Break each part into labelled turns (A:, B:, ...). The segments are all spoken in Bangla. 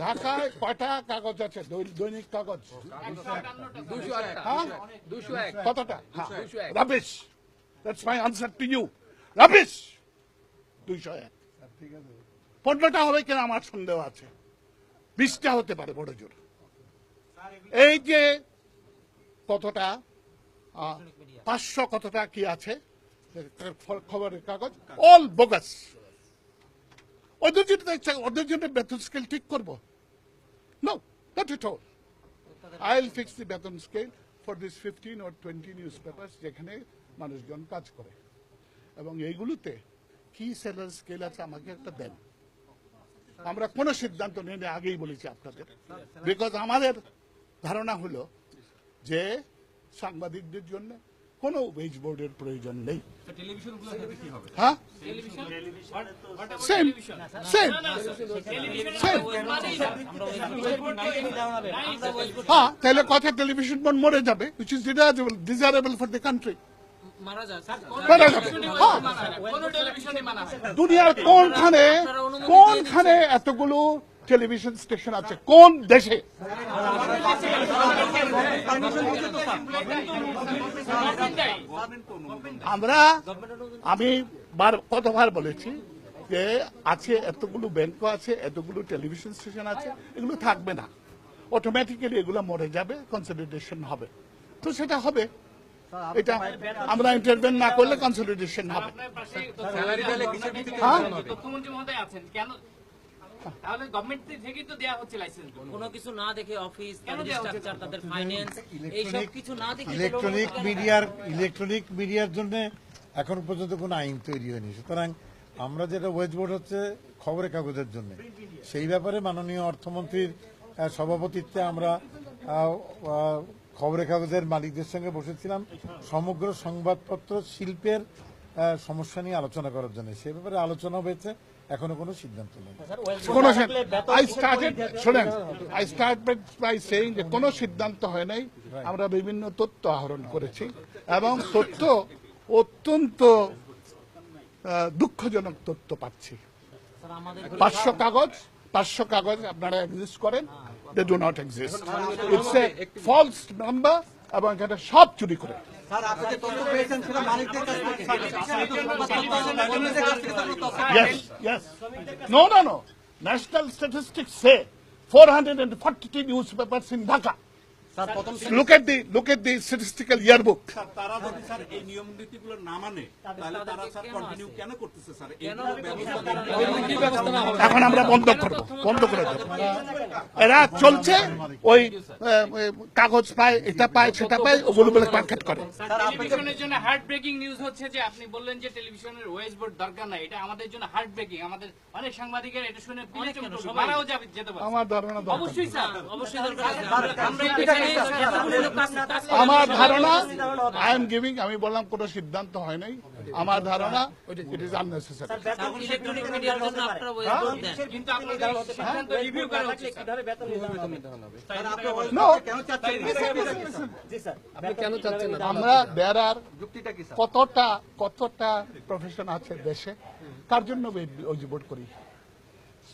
A: ঢাকায় কয়টা কাগজ আছে? দৈনিক কাগজ? হ্যাঁ? কতটা? You rubbish. পনেরোটা হবে কিনা আমার সন্দেহ আছে। বিশটা হতে পারে, বড় জোর। এই যে কতটা পাঁচশো কতটা কি আছে? খবরের কাগজ? অল বোগাস ওদের জন্য ওদের জন্য বেতন স্কেল ঠিক করব? No not it all I'll fix the বেতন scale for this fifteen or twenty news papers যেখানে মানুষজন কাজ করে। এবং এইগুলোতে কি স্যালারি স্কেল আছে, আমাকে একটা দেন। আমরা কোনো সিদ্ধান্ত নিয়ে আগেই বলেছি আপনাদের। বিকজ আমাদের ধারণা হলো যে সাংবাদিকদের জন্য কোনো ওয়েজ বোর্ডের প্রয়োজন নেই হ্যাঁ সেম সেম হ্যাঁ তাহলে কথা টেলিভিশন বোর্ড মরে যাবে which is desirable desirable for the country হ্যাঁ
B: মানা হয়
A: দুনিয়ার কোনখানে কোনখানে এতগুলো টেলিভিশন স্টেশন আছে কোন দেশে আমরা আমি বার কতবার বলেছি যে আছে এতগুলো ব্যাংক আছে এতগুলো টেলিভিশন স্টেশন আছে এগুলো থাকবে না। অটোমেটিক্যালি এগুলো মরে যাবে কনসলিডেশন হবে। তো সেটা হবে। এটা আমরা ইন্টারভেন না করলে কনসলিডেশন হবে।
B: তাহলে গভর্নমেন্ট থেকেই তো দেওয়া হচ্ছে লাইসেন্স
C: কোনো কিছু না দেখে অফিস তাদের স্ট্রাকচার তাদের ফাইন্যান্স এইসব কিছু না দেখে
D: ইলেকট্রনিক মিডিয়ার ইলেকট্রনিক মিডিয়ার জন্য এখন পর্যন্ত কোনো আইন তৈরি হয়নি। সুতরাং আমরা যেটা ওয়েজ বোর্ড হচ্ছে খবরের কাগজের জন্য। সেই ব্যাপারে মাননীয় অর্থমন্ত্রীর সভাপতিত্বে আমরা খবরের কাগজের মালিকদের সঙ্গে বসেছিলাম। সমগ্র সংবাদপত্র শিল্পের সমস্যা নিয়ে আলোচনা করার জন্য। সে ব্যাপারে আলোচনা হয়েছে এখনও কোনো সিদ্ধান্ত নেই।
A: কোন আই স্টার্টেড শোনেন আই স্টার্টেড বাই সেইং যে কোনো সিদ্ধান্ত হয় নাই। আমরা বিভিন্ন তথ্য আহরণ করেছি এবং তথ্য অত্যন্ত আহ, দুঃখজনক তথ্য পাচ্ছি। পাঁচশো কাগজ পাঁচশো কাগজ আপনারা এক্সিস্ট করেন they do not exist it's a false number এবং এটা সব চুরি করে। Yes, yes. No, no, no. National statistics say 440 newspapers in Dhaka. Look at the look at the statistical yearbook.
E: তারা যদি স্যার এই নিয়ম নীতিগুলো না মানে তাহলে তারা স্যার কন্টিনিউ কেন করতেছে স্যার? এই ব্যবস্থা
A: এখন আমরা বন্ধ করব বন্ধ করে দেব। এরা চলছে ওই কাগজ পায় এটা পায় সেটা পায় ওগুলো বলে মার্কেট করে।
B: টেলিভিশনের জন্য হার্ট ব্রেকিং নিউজ হচ্ছে যে আপনি বললেন যে টেলিভিশনের ওয়েজ বোর্ড দরকার নাই। এটা আমাদের জন্য হার্ট ব্রেকিং আমাদের অনেক সাংবাদিকের এটা শুনে মারাও যাবে যেতে পারে
A: আমার ধারণা
B: অবশ্যই স্যার
C: অবশ্যই দরকার আমরা- আমরা
A: ধারণা আই এম গিভিং আমি বললাম কোনো সিদ্ধান্ত হয় নাই আমার ধারণা it is unnecessary
C: sir, electronic মিডিয়ার জন্য আপনারা ওয়েব বোর্ড দেন
B: কিন্তু আপনাদের সিদ্ধান্ত রিভিউ করা হচ্ছে স্যার।
A: No.
F: কেন চাচ্ছেন
A: আমরা দেয়ার আর
F: যুক্তিটা কি স্যার
A: কতটা কতটা প্রফেশন আছে দেশে কার জন্য ওই বোর্ড করি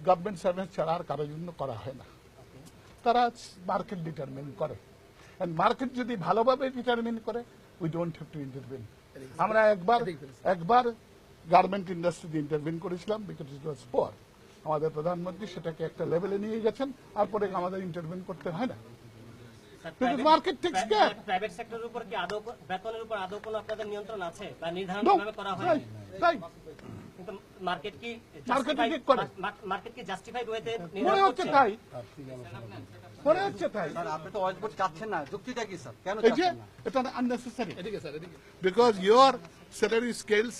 A: গভর্নমেন্ট সার্ভিস ছাড়া আর কারোর জন্য করা হয় না তারা মার্কেট ডিটারমিন করে। মার্কেট যদি ভালোভাবে ডিটারমিন করে we don't have to intervene আমরা একবার একবার গার্মেন্ট ইন্ডাস্ট্রিতে ইন্টারভিন করেছিলাম বিকজ ইট ওয়াজ পোয়ার আমাদের প্রধানমন্ত্রী সেটাকে একটা লেভেলে নিয়ে গেছেন তারপরে আমাদের ইন্টারভিন করতে হয় না। মার্কেট টেক্স কেয়ার
G: প্রাইভেট সেক্টরের উপর কি আদৌ বেতনের উপর আদৌ কোনো আপনাদের নিয়ন্ত্রণ আছে? বা নির্ধারণ করা হয়
A: right, right.
G: কিন্তু মার্কেট কি মার্কেট কি জাস্টিফাইড ওয়েতে
A: মনে হচ্ছে তাই। মনে হচ্ছে তাই।
F: আপনি তো ওয়েজ বোর্ড চাচ্ছেন না। যুক্তিটা কি স্যার? কেন চাচ্ছেন না?
A: এটা unnecessary because your salary scales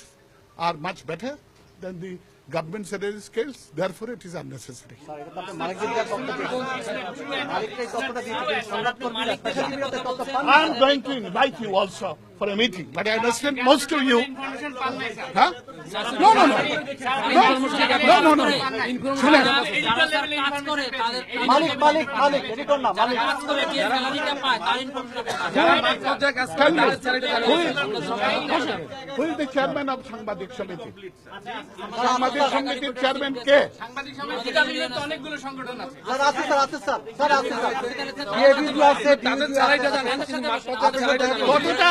A: are much better than the government salary scales there for it is unnecessary
F: sir এটা তো আপনি মালিকদের কাছে তথ্য দিয়েছেন। মালিকদের তথ্যটা দিয়েছেন। সংবাদ কর্মীরা স্পেশাল টিভিতে তথ্য পান
A: I am going to invite you also for a meeting. But I understand most of you. Huh? No, no, no. No, no, no. শুনেন
F: মালিক মালিক মালিক এডিটর না মালিক।
A: হুইল দ্য চেয়ারম্যান অফ সাংবাদিক সমিতি আমাদের সমিতির চেয়ারম্যান কে?
B: সাংবাদিক সমিতি অনেকগুলো সংগঠন আছে
F: স্যার আছে স্যার আছে স্যার। স্যার আছে স্যার। আছে
A: কতটা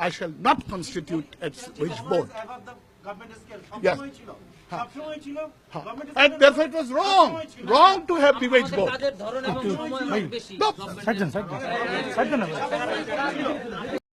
A: I shall not constitute its wage board. Yes. And therefore it was wrong, wrong to have the wage board.